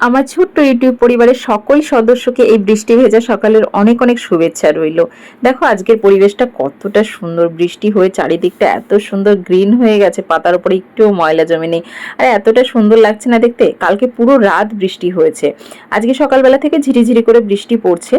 আমার ছোট্ট ইউটিউব পরিবারের সকল সদস্যকে এই বৃষ্টি ভেজা সকালের অনেক অনেক শুভেচ্ছা রইল। দেখো, আজকের পরিবেশটা কতটা সুন্দর বৃষ্টি হয়ে চারিদিকটা এত সুন্দর গ্রিন হয়ে গেছে, পাতার উপরে একটুও ময়লা জমে নেই। আর, এতটা সুন্দর লাগছে না দেখতে? কালকে পুরো রাত বৃষ্টি হয়েছে। আজকে সকালবেলা থেকে ঝিরিঝিরি করে বৃষ্টি পড়ছে।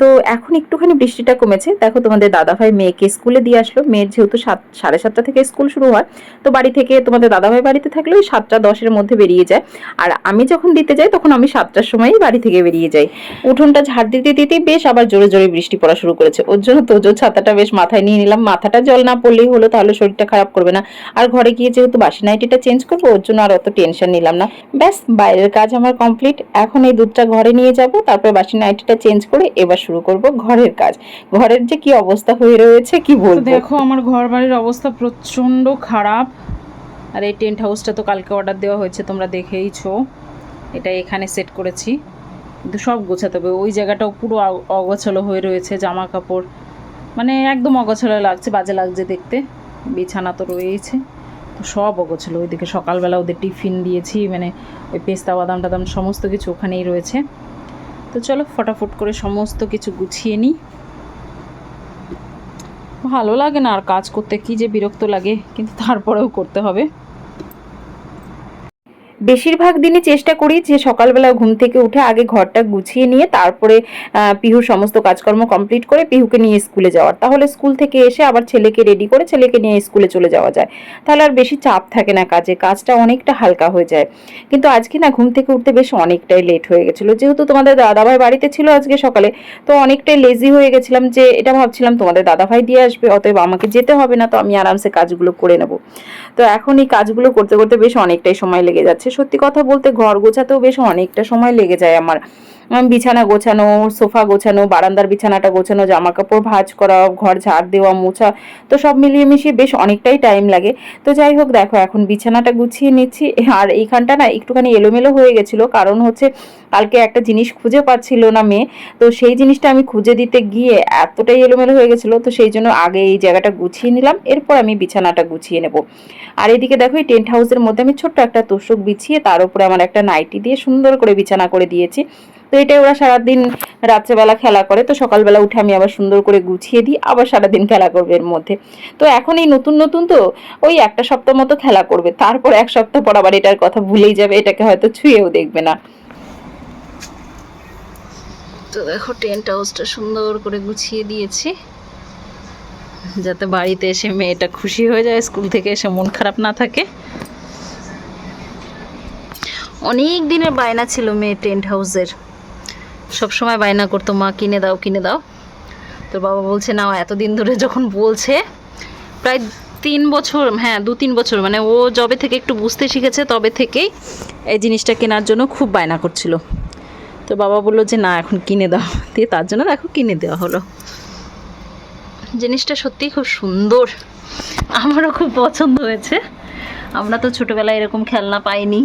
তো এখন একটুখানি বৃষ্টিটা কমেছে। দেখো, তোমাদের দাদাভাই মেয়েকে স্কুলে দিয়ে আসলো। মেয়ের যেহেতু সাত, সাড়ে সাতটা থেকে স্কুল শুরু হয়, তো বাড়ি থেকে তোমাদের দাদাভাই বাড়িতে থাকলে ওই সাতটা দশের মধ্যে বেরিয়ে যায়। আর আমি যখন দিতে যাই তখন আমি সাতটার সময়ই বাড়ি থেকে বেরিয়ে যাই। উঠোনটা ঝাড় দিতে দিতে বেশ আবার জোরে জোরে বৃষ্টি পড়া শুরু করেছে। ওর জন্য তোজোর ছাতাটা বেশ মাথায় নিয়ে নিলাম। মাথাটা জল না পড়লেই হলো তাহলে শরীরটা খারাপ করবে না। আর ঘরে গিয়ে যেহেতু বাসি নাইটিটা চেঞ্জ করব ওর জন্য আর অত টেনশন নিলাম না। ব্যাস বাইরের কাজ আমার কমপ্লিট এখন এই দুধটা ঘরে নিয়ে যাব তারপরে বাসি নাইটিটা চেঞ্জ করে এবার শুরু করব ঘরের কাজ। ঘরের যে কি অবস্থা হয়ে রয়েছে কি বলব? দেখো আমার ঘর বাড়ির অবস্থা প্রচণ্ড খারাপ। আর এই টেন্ট হাউসটা তো কালকে অর্ডার দেওয়া হয়েছে তোমরা দেখেইছো। এটা এখানে সেট করেছি। কিন্তু সব গোছাতে হবে। ওই জায়গাটাও পুরো অগোছালো হয়ে রয়েছে জামা কাপড় মানে একদম অগোছালো লাগছে, বাজে লাগছে দেখতে। বিছানা তো রয়েছে তো সব অগোছালো। ওইদিকে সকালবেলা ওদের টিফিন দিয়েছি মানে ওই পেস্তা, বাদাম টাদাম সমস্ত কিছু ওখানেই রয়েছে। তো চলো ফটাফট করে সমস্ত কিছু গুছিয়ে নিই। ভালো লাগে না আর কাজ করতে, কি যে বিরক্ত লাগে, কিন্তু তারপরেও করতে হবে। বেশিরভাগ দিনই চেষ্টা করি যে সকালবেলা ঘুম থেকে উঠে আগে ঘরটা গুছিয়ে নিয়ে তারপরে পিহুর সমস্ত কাজকর্ম কমপ্লিট করে পিহুকে নিয়ে স্কুলে যাওয়ার। তাহলে স্কুল থেকে এসে আবার ছেলেকে রেডি করে ছেলেকে নিয়ে স্কুলে চলে যাওয়া যায়। তাহলে আর বেশি চাপ থাকে না কাজে, কাজটা অনেকটা হালকা হয়ে যায়। কিন্তু আজকে না ঘুম থেকে উঠতে বেশ অনেকটাই লেট হয়ে গেছিল। যেহেতু তোমাদের দাদাভাই বাড়িতে ছিল আজকে সকালে, তো অনেকটাই লেজি হয়ে গেছিলাম যে এটা ভাবছিলাম তোমাদের দাদাভাই দিয়ে আসবে, অতএব আমাকে যেতে হবে না, তো আমি আরামসে কাজগুলো করে নেব। তো এখন এই কাজগুলো করতে করতে বেশ অনেকটাই সময় লেগে যাচ্ছে। সত্যি কথা বলতে ঘর গোছাতেও বেশ অনেকটা সময় লেগে যায় আমার। বিছানা গোছানো, সোফা গোছানো, বারান্দার বিছানাটা গোছানো জামা কাপড় ভাঁজ করা, ঘর ঝাড় দেওয়া, মোছা, তো সব মিলিয়ে মিশিয়ে বেশ অনেকটাই টাইম লাগে। তো যাই হোক, দেখো, এখন বিছানাটা গুছিয়ে নিচ্ছি। আর এইখানটা না একটুখানি এলোমেলো হয়ে গেছিল। কারণ হচ্ছে, কালকে একটা জিনিস খুঁজে পাচ্ছিল না মেয়ে। তো সেই জিনিসটা আমি খুঁজে দিতে গিয়ে এতটাই এলোমেলো হয়ে গেছিল। তো সেই জন্য আগে এই জায়গাটা গুছিয়ে নিলাম। এরপর আমি বিছানাটা গুছিয়ে নেব। আর এদিকে দেখো, এই টেন্ট হাউসের মধ্যে আমি ছোট্ট একটা তোষক বিছিয়ে, তার উপরে আমার একটা নাইটি দিয়ে সুন্দর করে বিছানা করে দিয়েছি। তো এটাই ওরা সারাদিন রাত্রেবেলা খেলা করে, তো সকালবেলা উঠে আমি আবার সুন্দর করে গুছিয়ে দিই, আবার সারাদিন খেলা করবে এর মধ্যে। তো এখন এই নতুন নতুন তো ওই একটা সপ্তাহ মতো খেলা করবে, তারপর এক সপ্তাহ পর আবার এটার কথা ভুলেই যাবে, এটাকে হয়তো ছুঁয়েও দেখবে না। তো দেখো টেন্ট হাউসটা সুন্দর করে গুছিয়ে দিয়েছি, যাতে বাড়িতে এসে মেয়েটা খুশি হয়ে যায়, স্কুল থেকে এসে মন খারাপ না থাকে। অনেক দিনের বায়না ছিল মেয়ে টেন্ট হাউসের সব সময় বায়না করতো, মা, কিনে দাও কিনে দাও। তো বাবা বলছে না এতদিন ধরে যখন বলছে, প্রায় তিন বছর হ্যাঁ দু তিন বছর মানে ও যবে থেকে একটু বুঝতে শিখেছে, তবে থেকেই এই জিনিসটা কেনার জন্য খুব বায়না করছিল। তো বাবা বলল যে, না, এখন কিনে দাও। দিয়ে তার জন্য দেখো কিনে দেওয়া হলো। জিনিসটা সত্যিই খুব সুন্দর। আমারও খুব পছন্দ হয়েছে। আমরা তো ছোটোবেলায় এরকম খেলনা পাইনি।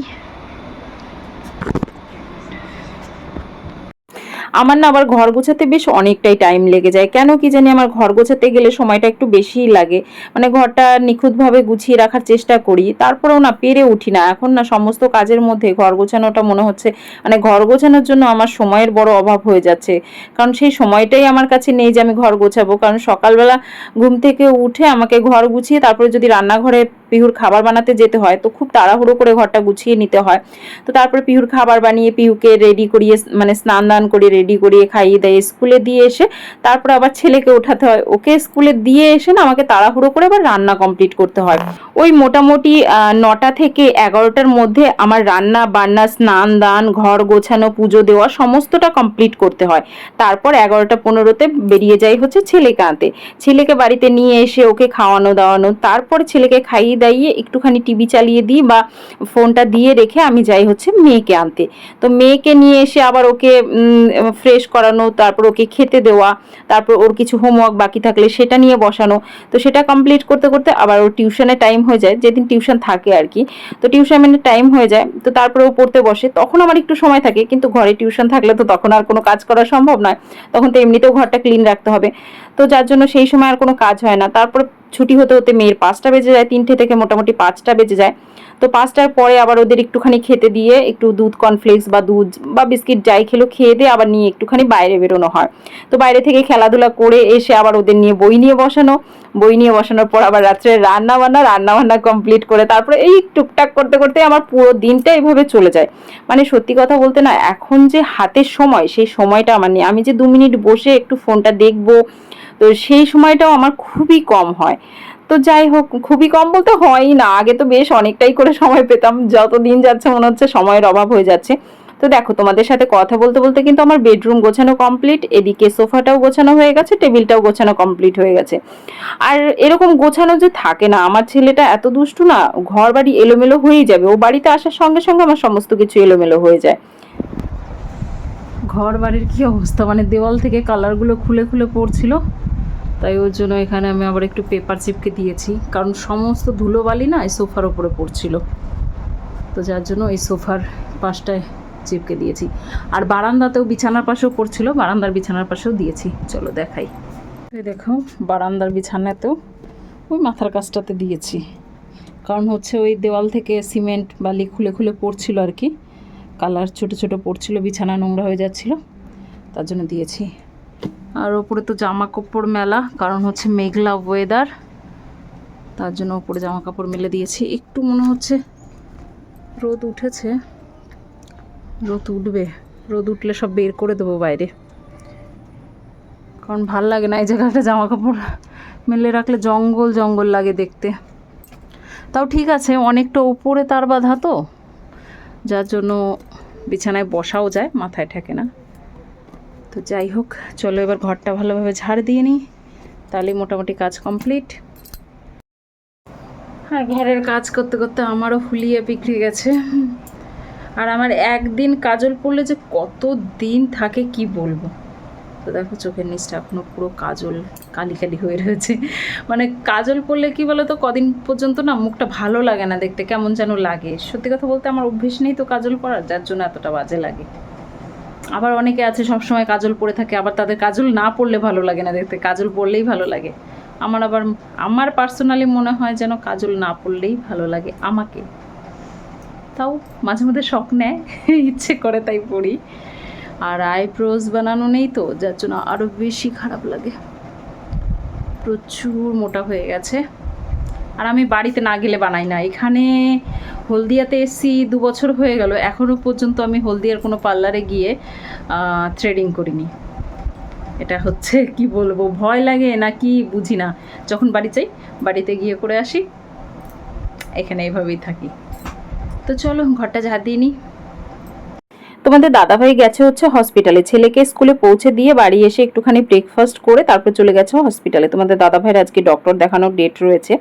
আমার না আবার ঘর গোছাতে বেশ অনেকটাই টাইম লেগে যায়। কেন কি জানি আমার ঘর গোছাতে গেলে সময়টা একটু বেশিই লাগে। মানে ঘরটা নিখুঁতভাবে গুছিয়ে রাখার চেষ্টা করি। তারপরেও না পেরে উঠি না। এখন না সমস্ত কাজের মধ্যে ঘর গোছানোটা মনে হচ্ছে মানে ঘর গোছানোর জন্য আমার সময়ের বড় অভাব হয়ে যাচ্ছে। কারণ সেই সময়টাই আমার কাছে নেই যে আমি ঘর গোছাবো। কারণ সকালবেলা ঘুম থেকে উঠে আমাকে ঘর গুছিয়ে তারপরে যদি রান্নাঘরে পিহুর খাবার বানাতে যেতে হয়, তো খুব তাড়াহুড়ো করে ঘরটা গুছিয়ে নিতে হয়। তো তারপরে পিহুর খাবার বানিয়ে পিহুকে রেডি করিয়ে মানে স্নান দান করিয়ে রেডি করিয়ে খাইয়ে দেয় স্কুলে দিয়ে এসে, তারপরে আবার ছেলেকে ওঠাতে হয়। ওকে স্কুলে দিয়ে এসে না আমাকে তাড়াহুড়ো করে আবার রান্না কমপ্লিট করতে হয়। ওই মোটামুটি নটা থেকে এগারোটার মধ্যে আমার রান্না, বান্না, স্নান দান, ঘর গোছানো, পুজো দেওয়া সমস্তটা কমপ্লিট করতে হয়। তারপর এগারোটা পনেরোতে বেরিয়ে যাই হচ্ছে ছেলেকে আনতে। ছেলেকে বাড়িতে নিয়ে এসে ওকে খাওয়ানো দাওয়ানো, তারপর ছেলেকে খাইয়ে দাইয়ে একটুখানি টিভি চালিয়ে দিই বা ফোনটা দিয়ে রেখে আমি যাই হচ্ছে মেয়েকে আনতে। তো মেয়েকে নিয়ে এসে আবার ওকে ফ্রেশ করানো, তারপর ওকে খেতে দেওয়া, তারপর ওর কিছু হোমওয়ার্ক বাকি থাকলে সেটা নিয়ে বসানো। তো সেটা কমপ্লিট করতে করতে আবার ওর টিউশনে টাইম হয়ে যায়, যেদিন টিউশন থাকে আর কি তো টিউশনের টাইম হয়ে যায়, তো তারপরে ও পড়তে বসে। তখন আমার একটু সময় থাকে, কিন্তু ঘরে টিউশন থাকলে তো তখন আর কোনো কাজ করা সম্ভব নয়। তখন তো এমনিতেও ঘরটা ক্লিন রাখতে হবে। তো যার জন্য সেই সময় আর কোনো কাজ হয় না। তারপর ছুটি হতে হতে মেয়ের পাঁচটা বেজে যায়, তিনটে থেকে মোটামুটি পাঁচটা বেজে যায়। তো পাঁচটার পরে আবার ওদের একটুখানি খেতে দিয়ে একটু দুধ কর্নফ্লেক্স বা দুধ বা বিস্কিট যাই খেলো, খেয়ে দিয়ে আবার নিয়ে একটুখানি বাইরে বেরোনো হয়। তো বাইরে থেকে খেলাধুলা করে এসে আবার ওদের নিয়ে বই নিয়ে বসানো। বই নিয়ে বসানোর পর আবার রাত্রে রান্না বান্না রান্না বান্না কমপ্লিট করে তারপরে এই টুকটাক করতে করতে আমার পুরো দিনটা এইভাবে চলে যায়। মানে সত্যি কথা বলতে না, এখন যে হাতের সময়, সেই সময়টা আমার নেই। আমি যে দু মিনিট বসে একটু ফোনটা দেখব, তো সেই সময়টাও আমার খুবই কম হয়। তো যাই হোক, খুবই কম বলতে হয়ই না। আগে তো বেশ অনেকটাই করে সময় পেতাম। যত দিন যাচ্ছে মনে হচ্ছে সময়ের অভাব হয়ে যাচ্ছে। তো দেখো, তোমাদের সাথে কথা বলতে বলতে কিন্তু আমার বেডরুম গোছানো কমপ্লিট এদিকে সোফাটাও গোছানো হয়ে গেছে টেবিলটাও গোছানো কমপ্লিট হয়ে গেছে। আর এরকম গোছানো যে থাকে না, আমার ছেলেটা এত দুষ্টু না ঘর বাড়ি এলোমেলো হয়েই যাবে। ও বাড়িতে আসার সঙ্গে সঙ্গে আমার সমস্ত কিছু এলোমেলো হয়ে যায়। ঘর বাড়ির কি অবস্থা? মানে দেওয়াল থেকে কালারগুলো খুলে খুলে পড়ছিল। তাই ওর জন্য এখানে আমি আবার একটু পেপার চিপকে দিয়েছি। কারণ সমস্ত ধুলোবালি না এই সোফার ওপরে পড়ছিল। তো যার জন্য এই সোফার পাশটায় চিপকে দিয়েছি। আর বারান্দাতেও বিছানার পাশেও পড়ছিল, বারান্দার বিছানার পাশেও দিয়েছি। চলো দেখাই। দেখো, বারান্দার বিছানাতেও ওই মাথার কাছটাতে দিয়েছি। কারণ হচ্ছে ওই দেওয়াল থেকে সিমেন্ট বালি খুলে খুলে পড়ছিল আর কি। কালার ছোট ছোট পড়ছিল, বিছানা নোংরা হয়ে যাচ্ছিল, তার জন্য দিয়েছি। আর ওপরে তো জামা কাপড় মেলা, কারণ হচ্ছে মেঘলা ওয়েদার তার জন্য ওপরে জামা কাপড় মেলে দিয়েছি। একটু মনে হচ্ছে রোদ উঠেছে। রোদ উঠবে। রোদ উঠলে সব বের করে দেবো বাইরে। কারণ ভালো লাগে না এই জায়গাটা জামা কাপড় মেলে রাখলে জঙ্গল জঙ্গল লাগে দেখতে। তাও ঠিক আছে, অনেকটা উপরে তার বাঁধা তো। যার জন্য বিছানায় বসাও যায়, মাথায় ঠেকে না। তো যাই হোক, চলো এবার ঘরটা ভালোভাবে ঝাড় দিয়ে নিই। তাহলে মোটামুটি কাজ কমপ্লিট। আর ঘরের কাজ করতে করতে আমারও ফুলিয়ে বিক্রি গেছে। আর আমার একদিন কাজল পড়লে যে কত দিন থাকে কি বলব? তো দেখো চোখের নিচটা এখনও পুরো কাজল কালি কালি হয়ে রয়েছে। মানে কাজল পরলে কি বলো তো কদিন পর্যন্ত না মুখটা ভালো লাগে না দেখতে, কেমন যেন লাগে। সত্যি কথা বলতে আমার অভ্যেস নেই তো কাজল পরার যার জন্য এতটা বাজে লাগে। আবার অনেকে আছে সবসময় কাজল পরে থাকে, আবার তাদের কাজল না পরলে ভালো লাগে না দেখতে, কাজল পরলেই ভালো লাগে। আমার আবার, আমার পার্সোনালি মনে হয় যেন কাজল না পরলেই ভালো লাগে আমাকে। তাও মাঝে মধ্যে শখ নেয়, ইচ্ছে করে তাই পড়ি। আর আইব্রোজ বানানো নেই তো, যার জন্য আরও বেশি খারাপ লাগে। প্রচুর মোটা হয়ে গেছে। আর আমি বাড়িতে না গেলে বানাই না। এখানে হলদিয়াতে এসছি, দু বছর হয়ে গেল। এখনও পর্যন্ত আমি হলদিয়ার কোনো পার্লারে গিয়ে থ্রেডিং করিনি। এটা হচ্ছে, কি বলব, ভয় লাগে না কি বুঝি না। যখন বাড়ি যাই, বাড়িতে গিয়ে করে আসি। এখানে এইভাবেই থাকি। তো চলো, ঘরটা ঝাড় দিয়ে নিই। তোমাদের দাদাভাই গেছে হচ্ছে হসপিটালে ছেলেকে স্কুলে পৌঁছে দিয়ে বাড়ি এসে একটুখানি ব্রেকফাস্ট করে তারপর চলে গেছে হসপিটালে তোমাদের দাদাভাইয়ের আজকে ডক্টর দেখানোর ডেট রয়েছে।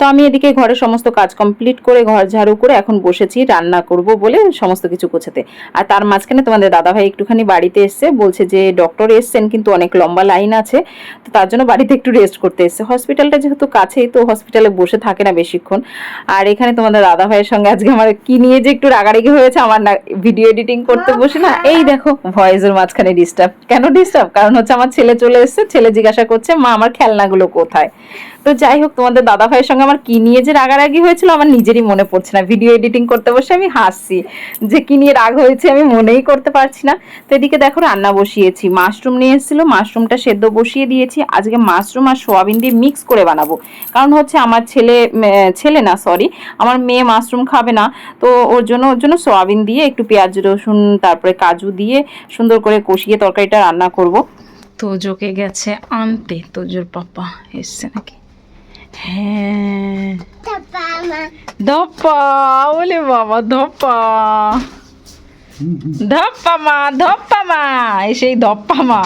তো আমি এদিকে ঘরের সমস্ত কাজ কমপ্লিট করে ঘর ঝাড়ু করে এখন বসেছি রান্না করব বলে সমস্ত কিছু গোছাতে। আর তার মাঝখানে তোমাদের দাদাভাই একটুখানি বাড়িতে এসছে বলছে যে ডক্টর এসছেন কিন্তু অনেক লম্বা লাইন আছে তো তার জন্য বাড়িতে একটু রেস্ট করতে এসছে। হসপিটালটা যেহেতু কাছেই তো হসপিটালে বসে থাকে না বেশিক্ষণ। আর এখানে তোমাদের দাদা ভাইয়ের সঙ্গে আজকে আমার কি নিয়ে যে একটু রাগারাগি হয়েছে আমার না ভিডিও এডিটিং করতে বসে না। এই দেখো ভয়েসের মাঝখানে ডিস্টার্ব কেন ডিস্টার্ব কারণ হচ্ছে আমার ছেলে চলে এসেছে ছেলে জিজ্ঞাসা করছে মা আমার খেলনাগুলো কোথায়? তো যাই হোক তোমাদের দাদা ভাইয়ের সঙ্গে আমার কি নিয়ে যে রাগারাগি হয়েছিল আমার নিজেরই মনে পড়ছে না। ভিডিও এডিটিং করতে বসে আমি হাসছি। যে কি নিয়ে রাগ হয়েছে আমি মনেই করতে পারছি না। তো এদিকে দেখো রান্না বসিয়েছি। মাশরুম নিয়ে এসেছিল মাশরুমটা সেদ্ধ বসিয়ে দিয়েছি। আজকে মাশরুম আর সোয়াবিন দিয়ে মিক্স করে বানাবো। কারণ হচ্ছে আমার ছেলে ছেলে না সরি আমার মেয়ে মাশরুম খাবে না। তো ওর জন্য ওর জন্য সোয়াবিন দিয়ে একটু পেঁয়াজ, রসুন, তারপরে কাজু দিয়ে সুন্দর করে কষিয়ে তরকারিটা রান্না করব। তোজোকে গেছে আনতে। তোজোর পাপা এসছে নাকি? হ্যাঁ। ধপ্পা ওলে বাবা ধপ্পা ধপ্পা মা ধপ্পা মা এই সেই ধপ্পা মা।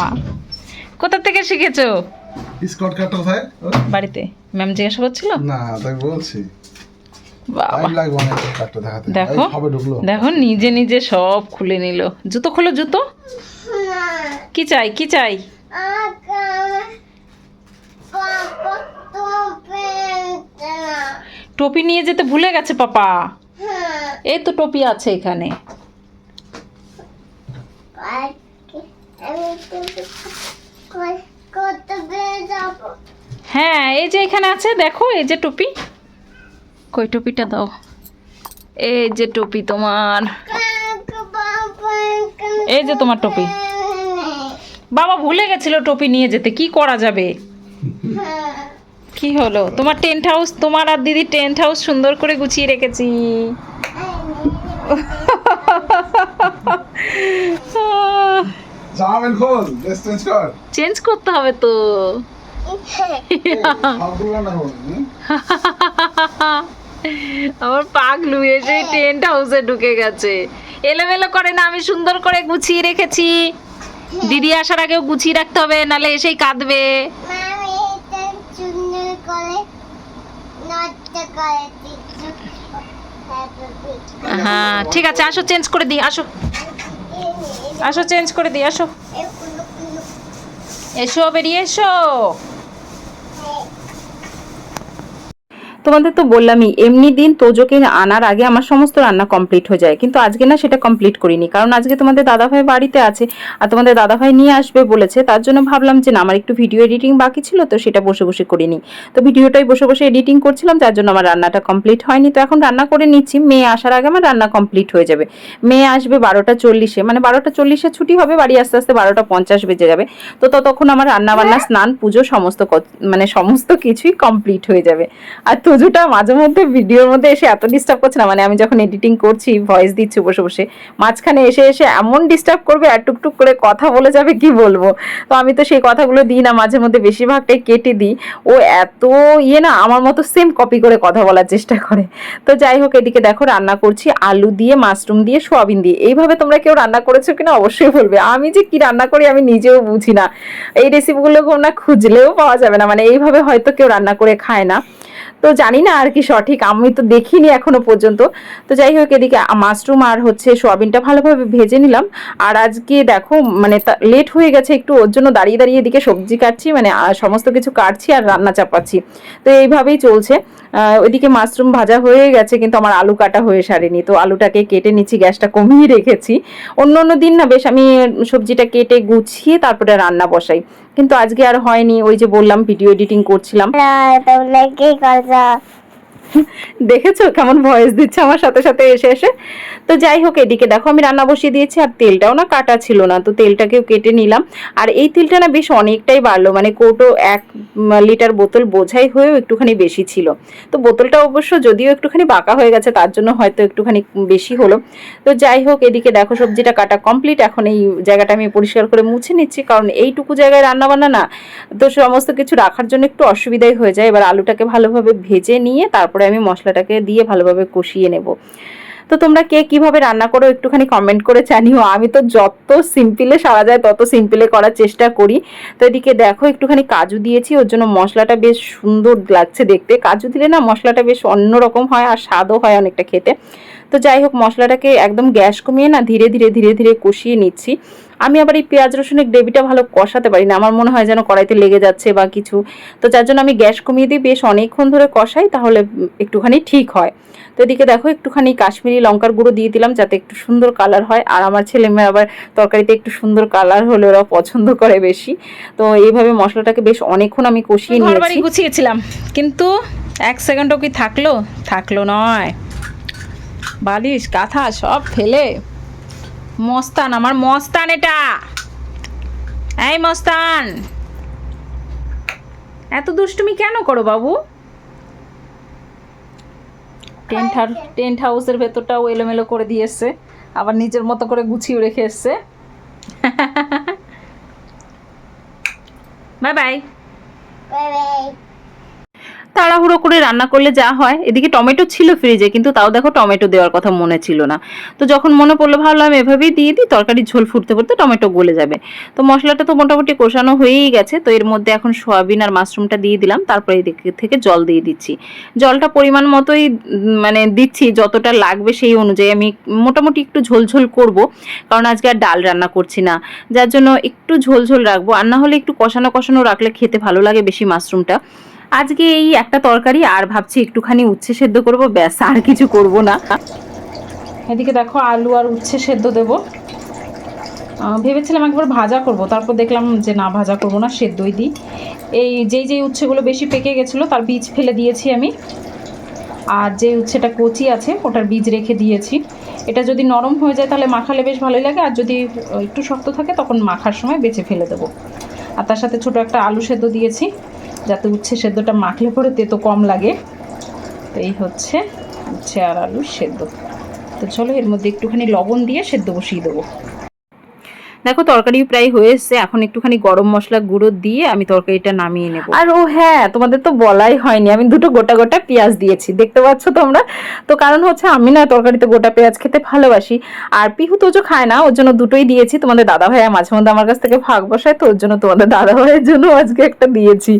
কোথা থেকে শিখেছো? স্কট কোথায়? বাড়িতে। ম্যাম জিজ্ঞাসা করছিল? না তাই বলছি। দেখো এই সবে ঢুকলো। দেখো নিজে নিজে সব খুলে নিল। জুতো খোলো জুতো। কি চাই কি চাই? টপি নিয়ে যেতে ভুলে গেছে পাপা। এই তো টপি আছে এখানে। হ্যাঁ এই যে এখানে আছে দেখো এই যে টুপি। কই টুপিটা দাও। এই যে টুপি তোমার। এই যে তোমার টুপি। বাবা ভুলে গেছিল টুপি নিয়ে যেতে কি করা যাবে? কি হলো? তোমার টেন্ট হাউস তোমার আর দিদি টেন্ট হাউস সুন্দর করে গুছিয়ে রেখেছি। চেঞ্জ করতে হবে তো? আমার পাগলু এসে টেন্ট হাউসে ঢুকে গেছে। এলোমেলো করে না আমি সুন্দর করে গুছিয়ে রেখেছি। দিদি আসার আগেও গুছিয়ে রাখতে হবে নালে এসেই কাঁদবে। হ্যাঁ ঠিক আছে, আসো চেঞ্জ করে দিই, আসো। আসো চেঞ্জ করে দিই, আসো। এসো, বেরিয়ে এসো। তোমাদের তো বললামই এমনি দিন তোজোকে আনার আগে আমার সমস্ত রান্না কমপ্লিট হয়ে যায়। কিন্তু আজকে না সেটা কমপ্লিট করিনি। কারণ আজকে তোমাদের দাদাভাই বাড়িতে আছে আর তোমাদের দাদাভাই নিয়ে আসবে বলেছে। তার জন্য ভাবলাম যে না আমার একটু ভিডিও এডিটিং বাকি ছিল তো সেটা বসে বসে করিনি। তো ভিডিওটাই বসে বসে এডিটিং করছিলাম যার জন্য আমার রান্নাটা কমপ্লিট হয়নি। তো এখন রান্না করে নিচ্ছি। মেয়ে আসার আগে আমার রান্না কমপ্লিট হয়ে যাবে। মেয়ে আসবে বারোটা চল্লিশে। মানে বারোটা চল্লিশে ছুটি হবে বাড়ি আস্তে আস্তে বারোটা পঞ্চাশ বেজে যাবে। তো ততক্ষণ আমার রান্না বান্না স্নান পুজো সমস্ত মানে সমস্ত কিছুই কমপ্লিট হয়ে যাবে। আর তুজুটা মাঝে মধ্যে ভিডিওর মধ্যে এসে এত ডিস্টার্ব করছে না মানে আমি যখন এডিটিং করছি ভয়েস দিচ্ছি বসে বসে, মাঝখানে এসে এসে এমন ডিস্টার্ব করবে আর টুকটুক করে কথা বলে যাবে, কি বলব? তো আমি তো সেই কথাগুলো দিই না, মাঝে মধ্যে বেশিরভাগটাই কেটে দিই। ও এত ইয়ে না, আমার মতো সেম কপি করে কথা বলার চেষ্টা করে। তো যাই হোক, এদিকে দেখো রান্না করছি, আলু দিয়ে মাশরুম দিয়ে, সোয়াবিন দিয়ে। এইভাবে তোমরা কেউ রান্না করেছ কিনা অবশ্যই বলবে। আমি যে কি রান্না করি আমি নিজেও বুঝি না। এই রেসিপিগুলো না খুঁজলেও পাওয়া যাবে না মানে এইভাবে হয়তো কেউ রান্না করে খায় না। তো জানি না আর কি সঠিক, আমি তো দেখিনি এখনও পর্যন্ত। তো যাই হোক, এদিকে মাশরুম আর হচ্ছে সোয়াবিনটা ভালোভাবে ভেজে নিলাম। আর আজকে দেখো মানে লেট হয়ে গেছে, একটু ওর জন্য দাঁড়িয়ে দাঁড়িয়ে এদিকে সবজি কাটছি মানে সমস্ত কিছু কাটছি আর রান্না চাপাচ্ছি। তো এইভাবেই চলছে। ওইদিকে মাশরুম ভাজা হয়ে গেছে, কিন্তু আমার আলু কাটা হয়ে সারেনি। তো আলুটাকে কেটে নিচ্ছি, গ্যাসটা কমিয়ে রেখেছি। অন্য অন্য দিন না, বেশ আমি সবজিটা কেটে গুছিয়ে তারপরে রান্না বসাই। কিন্তু আজকে আর হয়নি, ওই যে বললাম ভিডিও এডিটিং করছিলাম। তোমরা কি করছ দেখেছ কেমন ভয়েস দিচ্ছে আমার সাথে সাথে এসে এসে? তো যাই হোক, এদিকে দেখো, আমি রান্না বসিয়ে দিয়েছি আর তেলটাও না কাটা ছিল না, তো তেলটাকেও কেটে নিলাম। আর এই তেলটা না বেশ অনেকটাই বাড়লো মানে কৌটো এক লিটার বোতল বোঝাই হয়েও একটুখানি বেশি ছিল। তো বোতলটা অবশ্য যদিও একটুখানি বাঁকা হয়ে গেছে, তার জন্য হয়তো একটুখানি বেশি হলো। তো যাই হোক, এদিকে দেখো, সবজিটা কাটা কমপ্লিট এখন এই জায়গাটা আমি পরিষ্কার করে মুছে নিচ্ছি, কারণ এইটুকু জায়গায় রান্না বান্না না, তো সমস্ত কিছু রাখার জন্য একটু অসুবিধাই হয়ে যায়। এবার আলুটাকে ভালোভাবে ভেজে নিয়ে, তারপরে আমি মশলাটাকে দিয়ে ভালোভাবে কষিয়ে নেব। তো তোমরা কে কীভাবে রান্না করো একটুখানি কমেন্ট করে জানিও। আমি তো যত সিম্পলে সারা যায় তত সিম্পলে করার চেষ্টা করি। তো এদিকে দেখো, একটুখানি কাজু দিয়েছি, ওর জন্য মশলাটা বেশ সুন্দর লাগছে দেখতে। কাজু দিলে না মশলাটা বেশ অন্যরকম হয় আর স্বাদও হয় অনেকটা খেতে। তো যাই হোক, মশলাটাকে একদম গ্যাস কমিয়ে না ধীরে ধীরে ধীরে ধীরে কষিয়ে নিচ্ছি। আমি আবার এই পেঁয়াজ রসুনের গ্রেভিটা ভালো কষাতে পারি না। আমার মনে হয় যেন কড়াইতে লেগে যাচ্ছে বা কিছু। তো যার জন্য আমি গ্যাস কমিয়ে দিই বেশ অনেকক্ষণ ধরে কষাই তাহলে একটুখানি ঠিক হয়। তো এদিকে দেখো একটুখানি কাশ্মীরি লঙ্কার গুঁড়ো দিয়ে দিলাম যাতে একটু সুন্দর কালার হয়। আর আমার ছেলে মেয়ে আবার তরকারিতে একটু সুন্দর কালার হলে ওরা পছন্দ করে বেশি। তো এইভাবে মশলাটাকে বেশ অনেকক্ষণ আমি কষিয়ে নিয়েছি। গুছিয়েছিলাম। কিন্তু এক সেকেন্ডও কি থাকল? থাকল নয়। বালিশ কাঁথা সব ফেলে। মস্তান, আমার মস্তান এটা। এই মস্তান। এত দুষ্টুমি কেন করো বাবু? টেন্ট হাউস টেন্ট হাউসের ভেতরটাও এলোমেলো করে দিয়ে এসছে আবার নিজের মতো করে গুছিয়ে রেখে এসছে। বাই। Bye bye. তাড়াহুড়ো করে রান্না করলে যা হয়। এদিকে টমেটো ছিল ফ্রিজে কিন্তু তাও দেখো টমেটো দেওয়ার কথা মনে ছিল না। তো যখন মনে পড়ল, ভাবলাম এভাবেই দিয়ে দিই তরকারির ঝোল ফুটতে ফুটতে টমেটো গলে যাবে। তো মশলাটা তো মোটামুটি কষানো হয়েই গেছে, তো এর মধ্যে এখন সোয়াবিন আর মাশরুমটা দিয়ে দিলাম, তারপরে এদিক থেকে জল দিয়ে দিচ্ছি। জলটা পরিমাণ মতোই মানে দিচ্ছি, যতটা লাগবে সেই অনুযায়ী আমি মোটামুটি একটু ঝোলঝোল ঝোল করব, কারণ আজকে আর ডাল রান্না করছি না। যার জন্য একটু ঝোল ঝোল রাখব, আর না হলে একটু কষানো কষানো রাখলে খেতে ভালো লাগে বেশি মাশরুমটা। আজকে এই একটা তরকারি আর ভাবছি একটুখানি উচ্ছে সেদ্ধ করব, ব্যাস, আর কিছু করব না। এদিকে দেখো আলু আর উচ্ছে সেদ্ধ দেব। ভেবেছিলাম একবার ভাজা করব, তারপর দেখলাম যে না, ভাজা করব না, সেদ্ধই দিই। এই যেই যেই উচ্ছেগুলো বেশি পেকে গেছিল, তার বীজ ফেলে দিয়েছি আমি। আর যে উচ্ছেটা কচি আছে, ওটার বীজ রেখে দিয়েছি। এটা যদি নরম হয়ে যায়, তাহলে মাখালে বেশ ভালোই লাগে। আর যদি একটু শক্ত থাকে, তখন মাখার সময় বেছে ফেলে দেবো। আর তার সাথে ছোটো একটা আলু সেদ্ধ দিয়েছি। যাতে উচ্ছে সেদ্ধটা মাখলে পরে তেতো কম লাগে। তো এই হচ্ছে উচ্ছে আর আলু সেদ্ধ। তো চলো এর মধ্যে একটুখানি লবণ দিয়ে সেদ্ধ বসিয়ে দেবো। দেখো, তরকারি প্রায় হয়ে এখন একটুখানি গরম মশলা গুঁড়ো দিয়ে আমি তরকারিটা নামিয়ে নেব। আর ও হ্যাঁ তোমাদের তো বলাই হয়নি। আমি দুটো গোটা গোটা পেঁয়াজ দিয়েছি। দেখতে পাচ্ছ তোমরা? তো কারণ হচ্ছে আমি না তরকারিতে গোটা পেঁয়াজ খেতে ভালোবাসি। আর পিহু তো খায় না, ওর জন্য দুটোই দিয়েছি। তোমাদের দাদা ভাই মাঝে মধ্যে আমার কাছ থেকে ভাগ বসায়, তো ওর জন্য তোমাদের দাদা ভাইয়ের জন্য আজকে একটা দিয়েছি।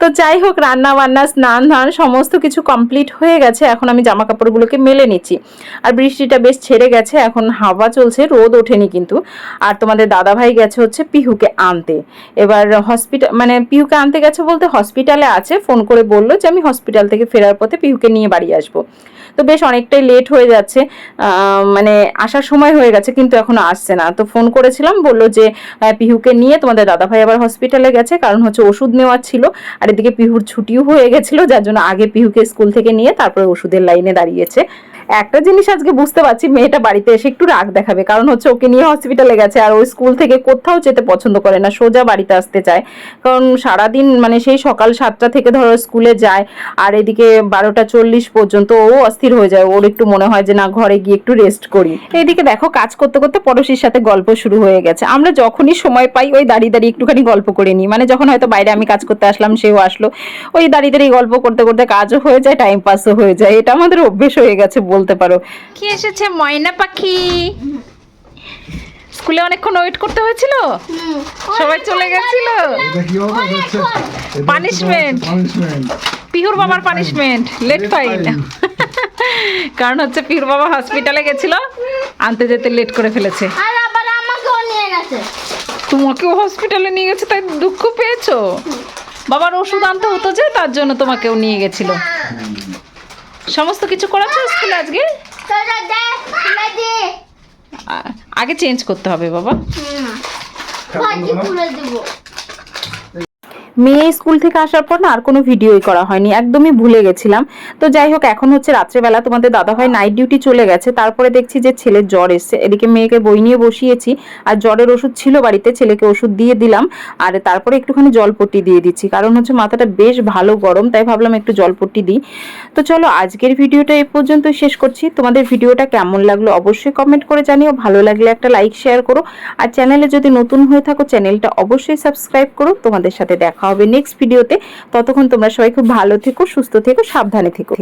তো যাই হোক, রান্না বান্না, স্নান ধান সমস্ত কিছু কমপ্লিট হয়ে গেছে। এখন আমি জামা কাপড়গুলোকে মেলে নিচ্ছি। আর বৃষ্টিটা বেশ ছেড়ে গেছে। এখন হাওয়া চলছে, রোদ ওঠেনি কিন্তু। আর তোমাদের দাদা ভাই গেছে হচ্ছে পিহুকে আনতে। এবার হসপিটাল মানে পিহুকে আনতে গেছে বলতে হসপিটালে আছে, ফোন করে বলল যে আমি হসপিটাল থেকে ফেরার পথে পিহুকে নিয়ে বাড়ি আসব। তো বেশ অনেকটাই লেট হয়ে যাচ্ছে। মানে আসার সময় হয়ে গেছে, কিন্তু এখনও আসছে না। তো ফোন করেছিলাম, বলল যে পিহুকে নিয়ে তোমাদের দাদাভাই আবার হসপিটালে গেছে, কারণ হচ্ছে ওষুধ নেওয়ার ছিল, আর এদিকে পিহুর ছুটিও হয়ে গেছিল, যার জন্য আগে পিহুকে স্কুল থেকে নিয়ে তারপরে ওষুধের লাইনে দাঁড়িয়েছে। একটা জিনিস আজকে বুঝতে পারছি, মেয়েটা বাড়িতে এসে একটু রাগ দেখাবে, কারণ হচ্ছে ওকে নিয়ে হসপিটালে গেছে, আর ওই স্কুল থেকে কোথাও যেতে পছন্দ করে না, সোজা বাড়িতে আসতে চায়। কারণ সারাদিন মানে সেই সকাল সাতটা থেকে ধরো স্কুলে যায়, আর এদিকে বারোটা চল্লিশ পর্যন্ত ও অস্থির হয়ে যায়। ওর একটু মনে হয় যে না ঘরে গিয়ে একটু রেস্ট করি। এইদিকে দেখো কাজ করতে করতে পড়োশির সাথে গল্প শুরু হয়ে গেছে। আমরা যখনই সময় পাই ওই দাঁড়িয়ে দাঁড়িয়ে একটুখানি গল্প করে নিই। মানে যখন হয়তো বাইরে আমি কাজ করতে আসলাম সেও আসলো। ওই দাঁড়িয়ে দাঁড়িয়ে গল্প করতে করতে কাজও হয়ে যায় টাইম পাসও হয়ে যায়। এটা আমাদের অভ্যেস হয়ে গেছে বলতে পারো। কি এসেছে ময়না পাখি? স্কুলে অনেকক্ষণ ওয়েট করতে হয়েছিল? সবাই চলে গেছিল. পানিশমেন্ট পিহুর বাবার পানিশমেন্ট লেট ফাইন কারণ হচ্ছে পীর বাবা হসপিটালে গেছিল আনতে যেতে লেট করে ফেলেছে। আর আবার আমাকেও নিয়ে গেছে। তোমাকেও হসপিটালে নিয়ে গেছে তাই দুঃখ পেয়েছ? বাবার ওষুধ আনতে হতো যে তার জন্য তোমাকেও নিয়ে গেছিল। সমস্ত কিছু করেছ স্কুলে আজকে? আগে চেঞ্জ করতে হবে বাবা। মেয়ে স্কুল থেকে আসার পর না আর কোনো ভিডিওই করা হয়নি, একদমই ভুলে গেছিলাম। তো যাই হোক, এখন হচ্ছে রাত্রেবেলা তোমাদের দাদা দাদাভাই নাইট ডিউটি চলে গেছে, তারপরে দেখছি যে ছেলের জ্বর এসছে। এদিকে মেয়েকে বই নিয়ে বসিয়েছি, আর জ্বরের ওষুধ ছিল বাড়িতে, ছেলেকে ওষুধ দিয়ে দিলাম, আর তারপরে একটুখানি জলপট্টি দিয়ে দিচ্ছি, কারণ হচ্ছে মাথাটা বেশ ভালো গরম, তাই ভাবলাম একটু জলপট্টি দিই। তো চলো, আজকের ভিডিওটা এ পর্যন্ত শেষ করছি। তোমাদের ভিডিওটা কেমন লাগল অবশ্যই কমেন্ট করে জানিও, ভালো লাগলে একটা লাইক শেয়ার করো, আর চ্যানেলে যদি নতুন হয়ে থাকো চ্যানেলটা অবশ্যই সাবস্ক্রাইব করো, তোমাদের সাথে দেখা হবে নেক্সট ভিডিওতে ততক্ষণ তোমরা সবাই খুব ভালো থেকো সুস্থ থেকো সাবধানে থেকো।